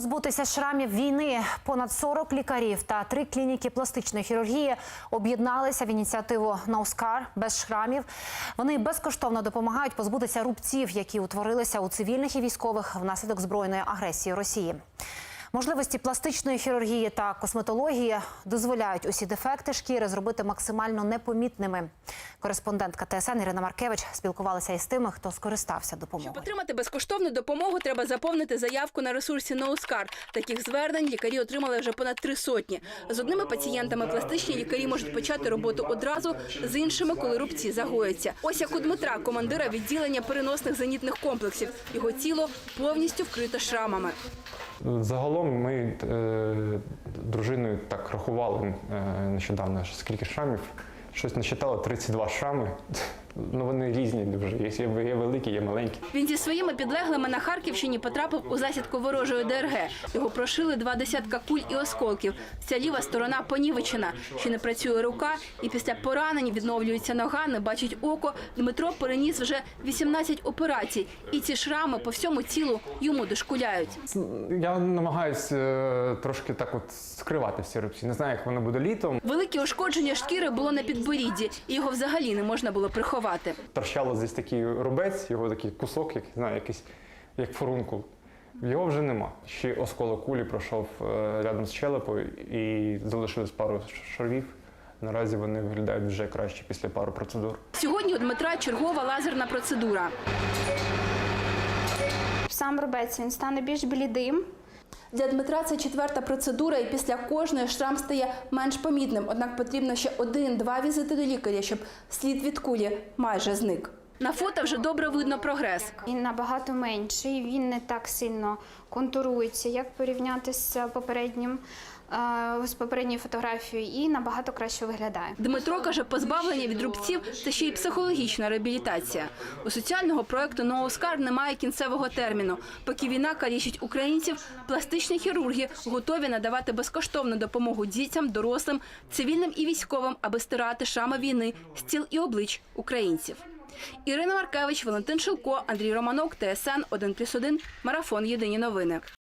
Збутися шрамів війни понад 40 лікарів та три клініки пластичної хірургії об'єдналися в ініціативу «Ноускар» без шрамів. Вони безкоштовно допомагають позбутися рубців, які утворилися у цивільних і військових внаслідок збройної агресії Росії. Можливості пластичної хірургії та косметології дозволяють усі дефекти шкіри зробити максимально непомітними. Кореспондентка ТСН Ірина Маркевич спілкувалася із тими, хто скористався допомогою. Щоб отримати безкоштовну допомогу, треба заповнити заявку на ресурсі NoScar. Таких звернень лікарі отримали вже понад три сотні. З одними пацієнтами пластичні лікарі можуть почати роботу одразу, з іншими, коли рубці загояться. Ось як у Дмитра, командира відділення переносних зенітних комплексів. Його тіло повністю вкрите шрамами. Загалом ми е, дружиною так рахували е, нещодавно, скільки шрамів. Щось насчитало 32 шрами. Ну вони різні дуже. Є, є великі, є маленькі. Він зі своїми підлеглими на Харківщині потрапив у засідку ворожої ДРГ. Його прошили два десятка куль і осколків. Вся ліва сторона понівечена. Ще не працює рука, і після поранень відновлюється нога, не бачить око. Дмитро переніс вже 18 операцій, і ці шрами по всьому тілу йому дошкуляють. Я намагаюся е, трошки так от скривати всі рубці. Не знаю, як воно буде літом. Велике ушкодження шкіри було на підборідді, і його взагалі не можна було приховати. Торчало здесь такий рубець, його такий кусок, як знаю, якийсь як фурункул. Його вже нема. Ще осколок кулі пройшов е, рядом з челепою і залишилось пару шарвів. Наразі вони виглядають вже краще після пару процедур. Сьогодні у Дмитра чергова лазерна процедура. Сам рубець він стане більш блідим. Для Дмитра це четверта процедура, і після кожної шрам стає менш помітним. Однак потрібно ще один-два візити до лікаря, щоб слід від кулі майже зник. На фото вже добре видно прогрес. Він набагато менший, він не так сильно контурується, як порівняти з попереднім е, з попередньою фотографією, і набагато краще виглядає. Дмитро каже, позбавлення від рубців це ще й психологічна реабілітація. У соціального проекту «Ноускар» немає кінцевого терміну. Поки війна калічить українців, пластичні хірурги готові надавати безкоштовну допомогу дітям, дорослим, цивільним і військовим, аби стирати шрами війни з тіл і облич українців. Ірина Маркевич, Валентин Шилко, Андрій Романок, ТСН 1+,1, Марафон. Єдині новини.